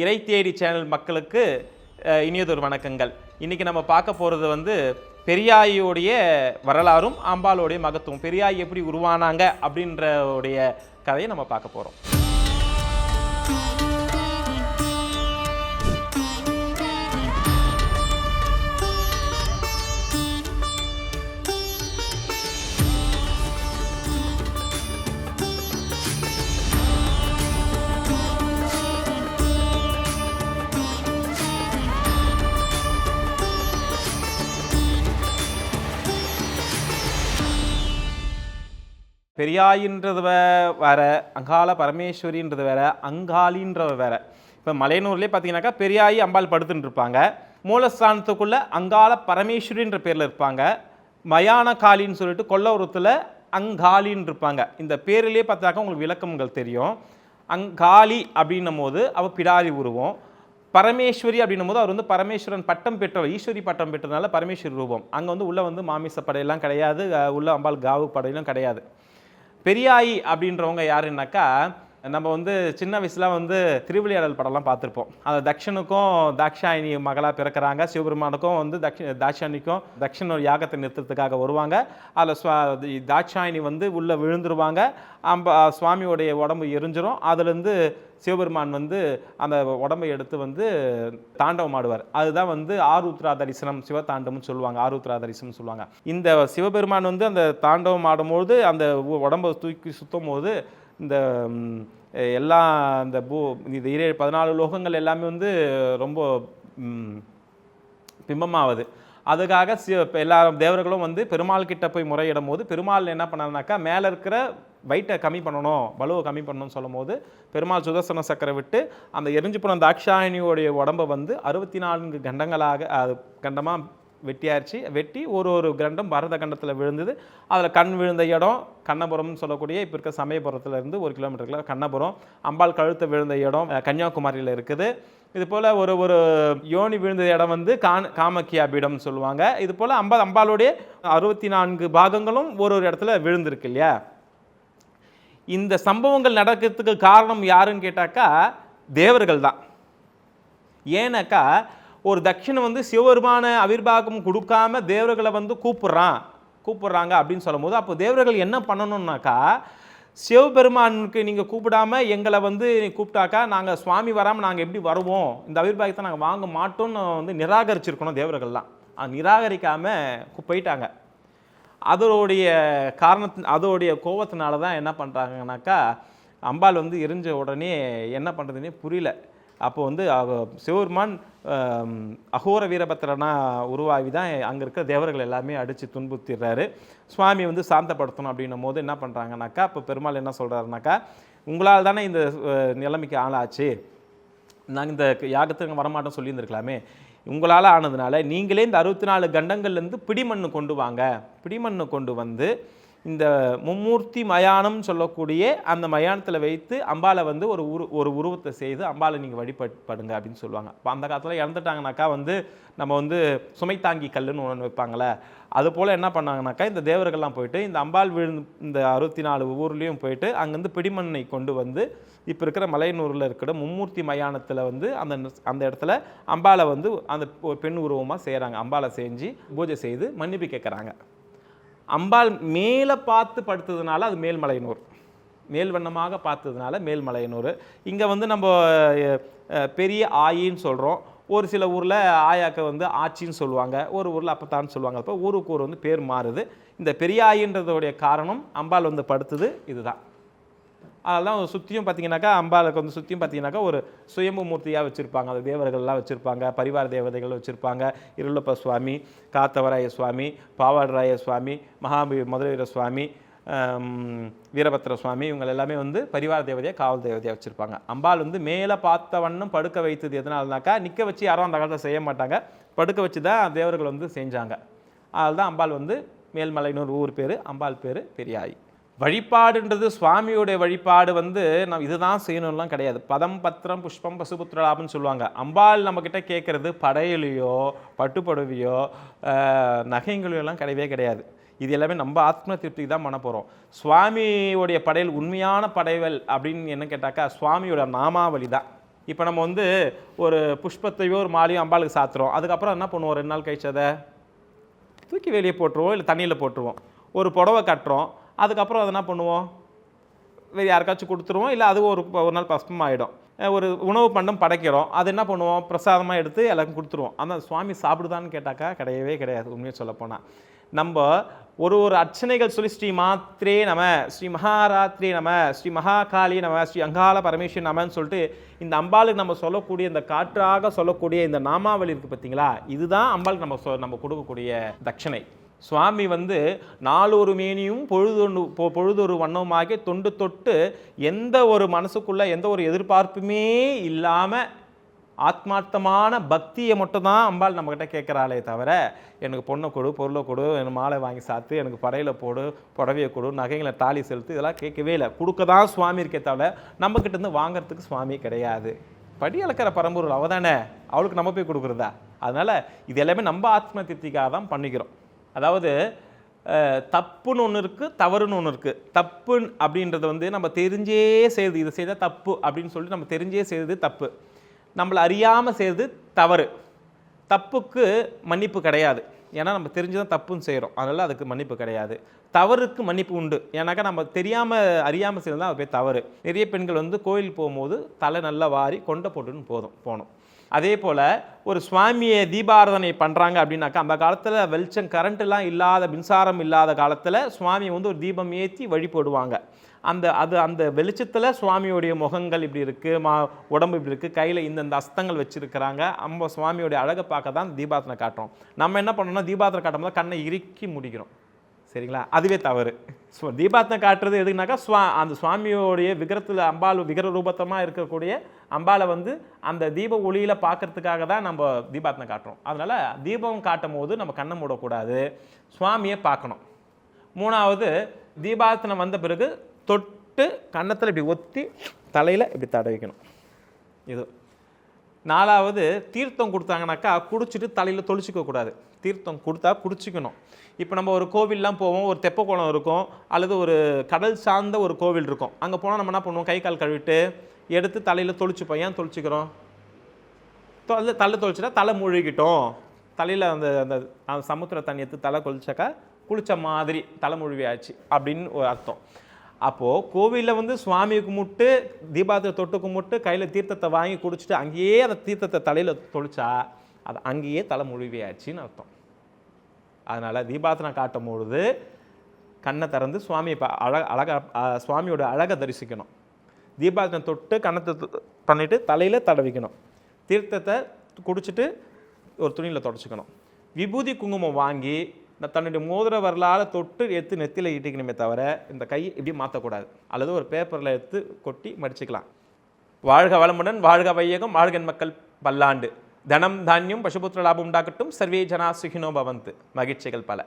இறை தேடி சேனல் மக்களுக்கு இனியதொரு வணக்கங்கள். இன்றைக்கி நம்ம பார்க்க போகிறது வந்து பெரியாயோடைய வரலாறும் அம்பாளுடைய மகத்துவம். பெரியாய் எப்படி உருவானாங்க அப்படின்ற உடைய கதையை நம்ம பார்க்க போகிறோம் பெரியாயின்றது வேற அங்காள பரமேஸ்வரின்றது வேற அங்காளின்றவ வேற. இப்போ மலையனூர்லேயே பார்த்தீங்கன்னாக்கா பெரியாயி அம்பாள் படுத்துட்டு இருப்பாங்க மூலஸ்தானத்துக்குள்ள அங்காள பரமேஸ்வரின்ற பேரில் இருப்பாங்க. மயான காளின்னு சொல்லிட்டு கொல்லவுரத்தில் அங்காளின்னு இருப்பாங்க இந்த பேரிலே பார்த்தாக்கா உங்களுக்கு விளக்கங்கள் தெரியும். அங்காளி அப்படின்னும் போது அவள் பிடாரி உருவம். பரமேஸ்வரி அப்படின்னும் போது அவர் வந்து பரமேஸ்வரன் பட்டம் பெற்றவர் ஈஸ்வரி பட்டம் பெற்றதுனால பரமேஸ்வரி ரூபம். அங்கே வந்து உள்ளே வந்து மாமிச படையெல்லாம் கிடையாது உள்ளே உள்ள அம்பாள் காவு படையெல்லாம் கிடையாது. பெரியாயி அப்படின்றவங்க யாருன்னாக்கா நம்ம வந்து சின்ன வயசுல வந்து திருவிளையாடல் படம்லாம் பார்த்துருப்போம். அந்த தக்ஷனுக்கும் தாக்ஷாயினி மகளாக பிறக்கிறாங்க. சிவபெருமானுக்கும் வந்து தக்ஷ தாட்சாயணிக்கும் தக்ஷன் ஒரு யாகத்தை நிறுத்துறதுக்காக வருவாங்க. அதில் ஸ்வா தாட்சாயினி வந்து உள்ளே விழுந்துருவாங்க. அம்ப சுவாமியோடைய உடம்பு எரிஞ்சிரும். அதுலேருந்து சிவபெருமான் வந்து அந்த உடம்பை எடுத்து வந்து தாண்டவம் ஆடுவார். அதுதான் வந்து ஆருத்ரா தரிசனம் சிவதாண்டவம்னு சொல்லுவாங்க. ஆருத்ரா தரிசனம் சொல்லுவாங்க. இந்த சிவபெருமான் வந்து அந்த தாண்டவம் ஆடும்போது அந்த உடம்பை தூக்கி சுத்தும் போது இந்த எல்லா இந்த பூ இது இரு பதினாலு லோகங்கள் எல்லாமே வந்து ரொம்ப பிம்பமாகுது அதுக்காக சி எல்லா தேவர்களும் வந்து பெருமாள் கிட்ட போய் முறையிடும் போது பெருமாள் என்ன பண்ணாருனாக்கா மேலே இருக்கிற வெயிட்டை கம்மி பண்ணணும் பலுவை கம்மி பண்ணணும்னு சொல்லும் போது பெருமாள் சுதர்சன சக்கரை விட்டு அந்த எரிஞ்சு போன தாட்சாயணியோடைய உடம்பை வந்து அறுபத்தி நான்கு கண்டங்களாக அது கண்டமாக வெட்டியாச்சு வெட்டி ஒரு ஒரு கிரண்டம் பரத கண்டத்தில் விழுந்தது. அதில் கண் விழுந்த இடம் கண்ணபுரம்னு சொல்லக்கூடிய இப்போ இருக்க சமயபுரத்துலேருந்து ஒரு கிலோமீட்டருக்குள்ள கண்ணபுரம். அம்பாள் கழுத்து விழுந்த இடம் கன்னியாகுமரியில் இருக்குது. இது போல் ஒரு ஒரு யோனி விழுந்த இடம் வந்து கான் காமக்கியா பீடம்னு சொல்லுவாங்க. இது போல் அம்பா அம்பாளுடைய அறுபத்தி நான்கு பாகங்களும் ஒரு ஒரு இடத்துல விழுந்திருக்கு இல்லையா? இந்த சம்பவங்கள் நடக்கிறதுக்கு காரணம் யாருன்னு கேட்டாக்கா தேவர்கள் தான் ஏன்னாக்கா ஒரு தட்சிணை வந்து சிவபெருமான அவிர்வாகம் கொடுக்காம தேவர்களை வந்து கூப்பிட்றான். கூப்பிட்றாங்க அப்படின்னு சொல்லும்போது அப்போ தேவர்கள் என்ன பண்ணணும்னாக்கா சிவபெருமானுக்கு நீங்கள் கூப்பிடாம எங்களை வந்து கூப்பிட்டாக்கா நாங்கள் சுவாமி வராமல் நாங்கள் எப்படி வருவோம்? இந்த அவிர்வாகத்தை நாங்கள் வாங்க மாட்டோம்னு வந்து நிராகரிச்சிருக்கணும் தேவர்கள்லாம். அது நிராகரிக்காமல் போயிட்டாங்க. அதோடைய காரணத்து அதோடைய கோவத்தினால தான் என்ன பண்ணுறாங்கனாக்கா அம்பாள் வந்து எரிஞ்ச உடனே என்ன பண்ணுறதுனே புரியல. அப்போ வந்து அவ- சிவபெருமான் அகோர வீரபத்திரனாக உருவாகி தான் அங்கே இருக்கிற தேவர்கள் எல்லாமே அடித்து துன்புறுத்திடுறாரு. சுவாமி வந்து சாந்தப்படுத்தணும் அப்படின்னும் போது என்ன பண்ணுறாங்கனாக்கா அப்போ பெருமாள் என்ன சொல்கிறாருனாக்கா உங்களால் தானே இந்த நிலைமைக்கு ஆளாச்சு. நாங்கள் இந்த யாகத்துக்கு வரமாட்டோம் சொல்லியிருந்திருக்கலாமே. உங்களால் ஆனதுனால நீங்களே இந்த அறுபத்தி நாலு கண்டங்கள்லேருந்து பிடிமண்ணு கொண்டு வாங்க. பிடிமண்ணு கொண்டு வந்து இந்த மும்மூர்த்தி மயானம் சொல்லக்கூடிய அந்த மயானத்தில் வைத்து அம்பாலை வந்து ஒரு உரு ஒரு உருவத்தை செய்து அம்பாலை நீங்கள் வழிபடுங்க அப்படின்னு சொல்லுவாங்க. இப்போ அந்த காலத்தில் இறந்துட்டாங்கனாக்கா வந்து நம்ம வந்து சுமைத்தாங்கி கல்லுன்னு ஒன்று வைப்பாங்களே அது போல் என்ன பண்ணாங்கனாக்கா இந்த தேவர்கள்லாம் போயிட்டு இந்த அம்பாள் விழுந்து இந்த அறுபத்தி நாலு ஊர்லேயும் போயிட்டு அங்கேருந்து பிடிமண்ணை கொண்டு வந்து இப்போ இருக்கிற மலையனூரில் இருக்கிற மும்மூர்த்தி மயானத்தில் வந்து அந்த அந்த இடத்துல அம்பாலை வந்து அந்த ஒரு பெண் உருவமாக செய்கிறாங்க அம்பாலை செஞ்சு பூஜை செய்து மன்னிப்பு கேட்குறாங்க அம்பாள் மேலே பார்த்து படுத்ததுனால அது மேல்மலையனூர் மேல்வண்ணமாக பார்த்ததுனால மேல்மலையனூர் இங்கே வந்து நம்ம பெரிய ஆயின்னு சொல்கிறோம் ஒரு சில ஊரில் ஆயாக்க வந்து ஆச்சின்னு சொல்லுவாங்க. ஒரு ஊரில் அப்பத்தான்னு சொல்லுவாங்க. அப்போ ஊருக்கு ஊர் வந்து பேர் மாறுது. இந்த பெரிய ஆயின்றதோடைய காரணம் அம்பாள் வந்து படுத்துது இதுதான். அதெல்லாம் சுற்றியும் பார்த்தீங்கன்னாக்கா அம்பாளுக்கு வந்து சுற்றியும் பார்த்தீங்கன்னாக்கா ஒரு சுயம்பு மூர்த்தியாக வச்சுருப்பாங்க. அந்த தேவர்கள்லாம் வச்சுருப்பாங்க. பரிவார தேவதைகள் வச்சுருப்பாங்க. இருளப்ப சுவாமி காத்தவராய சுவாமி பாவாடராய சுவாமி மகாபி மதுரவீர சுவாமி வீரபத்ர வீரபத்திர சுவாமி இவங்க எல்லாமே வந்து பரிவார தேவதையாக காவல் தேவதையாக வச்சுருப்பாங்க. அம்பாள் வந்து மேலே பார்த்த வண்ணம் படுக்க வைத்தது எதனாலனாக்கா நிற்க வச்சு யாரும் அந்த காலத்தில் செய்ய மாட்டாங்க. படுக்க வச்சு தான் தேவர்கள் வந்து செஞ்சாங்க. அதில் தான் அம்பாள் வந்து மேல்மலைனூர் ஊர் பேர் அம்பாள் பேர் பெரியாய். வழிபாடுன்றது சுவாமியோடைய வழிபாடு வந்து நம்ம இதுதான் செய்யணும்லாம் கிடையாது. பதம் பத்திரம் புஷ்பம் பசுபுத்திரலாபம்னு சொல்லுவாங்க. அம்பாள் நம்மக்கிட்ட கேட்குறது படையலையோ பட்டுப்புடவையோ நகைங்களையோ எல்லாம் கிடையவே கிடையாது. இது எல்லாமே நம்ம ஆத்ம திருப்திக்கு தான் பண்ண போகிறோம் சுவாமியோடைய படையல் உண்மையான படைவல் அப்படின்னு என்ன கேட்டாக்கா சுவாமியோட நாமாவளி தான். இப்போ நம்ம வந்து ஒரு புஷ்பத்தையோ ஒரு மாலையோ அம்பாளுக்கு சாத்துறோம். அதுக்கப்புறம் என்ன பண்ணுவோம்? ரெண்டு நாள் கழிச்சதை தூக்கி வெளியே போட்டுருவோம் இல்லை தண்ணியில் போட்டுருவோம். ஒரு புடவை கட்டுறோம். அதுக்கப்புறம் அதை என்ன பண்ணுவோம்? வேறு யாருக்காச்சும் கொடுத்துருவோம். இல்லை அது ஒரு ஒரு நாள் பஸ்பம் ஆகிடும் ஒரு உணவு பண்டம் படைக்கிறோம். அது என்ன பண்ணுவோம்? பிரசாதமாக எடுத்து எல்லாருக்கும் கொடுத்துருவோம். ஆனால் சுவாமி சாப்பிடுதான்னு கேட்டாக்கா கிடையவே கிடையாது. உண்மையை சொல்லப்போனால் நம்ம ஒரு ஒரு அர்ச்சனைகள் சொல்லி ஸ்ரீ மாத்ரே நம ஸ்ரீ மகாராத்ரி நம ஸ்ரீ மகாகாளி நம ஸ்ரீ அங்காள பரமேஸ்வரி நமன்னு சொல்லிட்டு இந்த அம்பாளுக்கு நம்ம சொல்லக்கூடிய இந்த காற்றாக சொல்லக்கூடிய இந்த நாமாவளி இருக்குது பார்த்தீங்களா இதுதான் அம்பாளுக்கு நம்ம சொ நம்ம கொடுக்கக்கூடிய தட்சணை. சுவாமி வந்து நாலொரு மேனியும் பொழுதொன்று பொ- பொழுதொரு வண்ணமாகி தொண்டு தொட்டு எந்த ஒரு மனசுக்குள்ளே எந்த ஒரு எதிர்பார்ப்புமே இல்லாமல் ஆத்மார்த்தமான பக்தியை மட்டும் தான் அம்பாள் நம்மக்கிட்ட கேட்குறாளே தவிர எனக்கு பொண்ணை கொடு பொருளை கொடு எனக்கு மாலை வாங்கி சாத்து எனக்கு படையில் போடு புடவையை கொடு நகைகளை தாலி செலுத்து இதெல்லாம் கேட்கவே இல்லை. கொடுக்க தான் சுவாமி இருக்கே தவிர நம்மக்கிட்ட இருந்து வாங்குறதுக்கு சுவாமி கிடையாது. படி அளக்கிற பரம்பூர் அவள் தானே அவளுக்கு நம்ம போய் கொடுக்குறதா? அதனால் இது எல்லாமே நம்ம ஆத்ம திருப்திக்காக தான் பண்ணிக்கிறோம். அதாவது தப்புன்னு ஒன்று இருக்குது தவறுன்னு ஒன்று இருக்குது தப்பு அப்படின்றது வந்து நம்ம தெரிஞ்சே செய்யுது இது செய்தால் தப்பு அப்படின்னு சொல்லிட்டு நம்ம தெரிஞ்சே செய்தது தப்பு. நம்மளை அறியாமல் செய்யுது தவறு. தப்புக்கு மன்னிப்பு கிடையாது. ஏன்னா நம்ம தெரிஞ்சு தான் தப்புன்னு செய்கிறோம் அதனால் அதுக்கு மன்னிப்பு கிடையாது. தவறுக்கு மன்னிப்பு உண்டு. ஏன்னாக்கா நம்ம தெரியாமல் அறியாமல் செய்யறது தான் அது போய் தவறு. நிறைய பெண்கள் வந்து கோயில் போகும்போது தலை நல்லா வாரி கொண்டை போட்டுன்னு போதும் போகணும். அதே போல் ஒரு சுவாமியை தீபாராதனை பண்ணுறாங்க அப்படின்னாக்கா அந்த காலத்தில் வெளிச்சம் கரண்ட்டுலாம் இல்லாத மின்சாரம் இல்லாத காலத்தில் சுவாமியை வந்து ஒரு தீபம் ஏற்றி வழிபடுவாங்க அந்த அது அந்த வெளிச்சத்தில் சுவாமியோடைய முகங்கள் இப்படி இருக்குது மா உடம்பு இப்படி இருக்குது கையில் இந்தந்த அஸ்தங்கள் வச்சுருக்கிறாங்க. நம்ம சுவாமியோடைய அழகை பார்க்க தான் தீபாரதனை காட்டுறோம். நம்ம என்ன பண்ணோம்னா காட்டும் போது கண்ணை இறுக்கி முடிக்கிறோம். சரிங்களா? அதுவே தவறு. ஸோ தீபாத்தனை காட்டுறது எதுக்குனாக்கா சுவா அந்த சுவாமியோடைய விகரத்தில் அம்பாள் விகர ரூபத்தமாக இருக்கக்கூடிய அம்பாளை வந்து அந்த தீப ஒளியில் பார்க்கறதுக்காக தான் நம்ம தீபாத்தனை காட்டுறோம். அதனால் தீபம் காட்டும் போது நம்ம கண்ணை மூடக்கூடாது. சுவாமியை பார்க்கணும். மூணாவது தீபாத்தனை வந்த பிறகு தொட்டு கன்னத்தில் இப்படி ஒத்தி தலையில் இப்படி தடவிக்கணும். இது. நாலாவது தீர்த்தம் கொடுத்தாங்கனாக்கா குடிச்சிட்டு தலையில் தொளிச்சிக்கக்கூடாது தீர்த்தம் கொடுத்தா குடிச்சிக்கணும். இப்போ நம்ம ஒரு கோவில்லாம் போவோம் ஒரு தெப்ப குளம் இருக்கும் அல்லது ஒரு கடல் சார்ந்த ஒரு கோவில் இருக்கும். அங்கே போனால் நம்ம என்ன பண்ணுவோம்? கை கால் கழுவிட்டு எடுத்து தலையில் தொளிச்சுப்போம். ஏன் தொளிச்சிக்கிறோம்? தொலை தலை தொளிச்சிட்டா தலை முழுகிட்டோம். தலையில் அந்த அந்த அந்த சமுத்திர தண்ணி எடுத்து தலை கொளிச்சாக்கா குளிச்ச மாதிரி தலை முழுவியாச்சு அப்படின்னு ஒரு அர்த்தம். அப்போது கோவிலில் வந்து சுவாமி கும்பிட்டு தீபாவளி தொட்டு கும்பிட்டு கையில் தீர்த்தத்தை வாங்கி குடிச்சிட்டு அங்கேயே அந்த தீர்த்தத்தை தலையில் தொளிச்சா அது அங்கேயே தலை முழுவியாச்சுன்னு அர்த்தம். அதனால் தீபாத்தனை காட்டும் பொழுது கண்ணை திறந்து சுவாமியை அழக அழகாக சுவாமியோட அழகை தரிசிக்கணும். தீபாத்தனை தொட்டு கண்ணத்தை பண்ணிவிட்டு தலையில் தடவிக்கணும் தீர்த்தத்தை குடிச்சிட்டு ஒரு துணியில் தொடச்சிக்கணும். விபூதி குங்குமம் வாங்கி தன்னுடைய மோதிர வரலால் தொட்டு எடுத்து நெத்தியில் ஈட்டிக்கணுமே தவிர இந்த கை இப்படி மாற்றக்கூடாது அல்லது ஒரு பேப்பரில் எடுத்து கொட்டி மடிச்சுக்கலாம். வாழ்க வளமுடன் வாழ்க வையகம் வாழ்கன் மக்கள் பல்லாண்டு. தனம் தானியம் பசுபுத்திர லாபம் உண்டாக்கட்டும் சர்வே ஜனா சுகினோ பவந்து. மகிழ்ச்சிகள் பல.